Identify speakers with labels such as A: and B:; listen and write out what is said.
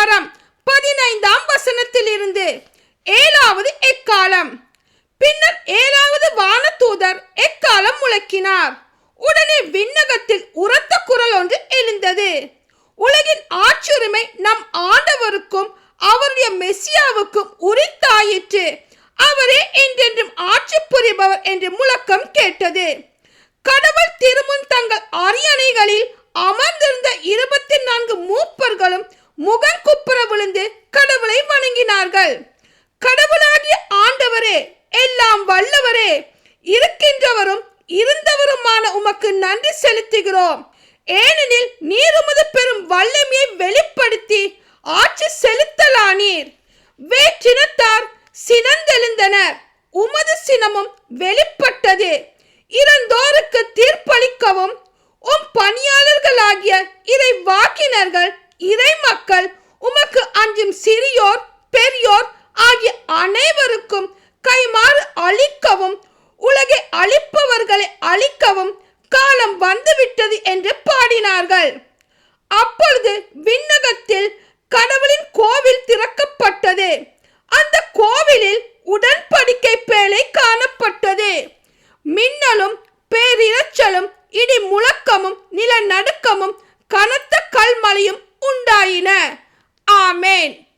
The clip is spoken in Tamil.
A: அதிகாரம் பதினைந்தாம் வசனத்திலிருந்து ஏழாவது எக்காலம். பின்னர் ஏழாவது வானதூதர் எக்காலம் முழக்கினார். உடனே விண்ணகத்தில் உரத்த குரல் ஒன்று எழுந்தது. உலகின் ஆட்சியுரிமை நம் ஆண்டவருக்கும் அவருடைய மெஸ்ஸியாவுக்கும் உரித்தாயிற்று. அவரே என்றென்றும் ஆட்சி புரிபவர் என்று முழக்கம் கேட்டது. கடவுள் திருமுன் தங்கள் அரியணைகளில் அமர்ந்திருந்த இருபத்தி நான்கு மூப்பர்களும் முகன் குப்புற விழுந்து கடவுளை வணங்கினார்கள். கடவுளாகிய ஆண்டவரே எல்லாம் வல்லவரே இருக்கின்றவரும் இருந்தவருமான உமக்கு நன்றி செலுத்துகிறோம். ஏனெனில் நீர் உமது பெரும் வல்லமையை வெளிப்படுத்தி ஆட்சி செலுத்தலானீர். வேற்றினத்தார் சினந்தெழுந்தனர் உமது சினமும் வெளிப்பட்டது. இறந்தோருக்கு தீர்ப்பளிக்கவும் உம் பணியாளர்களாகிய இறை வாக்கினர்கள் இறை மக்கள் உமக்கு அஞ்சும் சிறியோர் பெரியோர் ஆகிய அனைவருக்கும் கைமாறு அழிக்கவும் உலகை அழிப்பவர்களை அழிக்கவும் காலம் வந்துவிட்டது என்று பாடினார்கள். அப்பொழுது விண்ணகத்தில் கடவுளின் கோவில் திறக்கப்பட்டது. அந்த கோவிலில் உடன்படிக்கை பேழை காணப்பட்டது. மின்னலும் பேரிரைச்சலும் இடி முழக்கமும் நிலநடுக்கமும் கனத்த கல்மலையும் உண்டாயின ஆமேன்.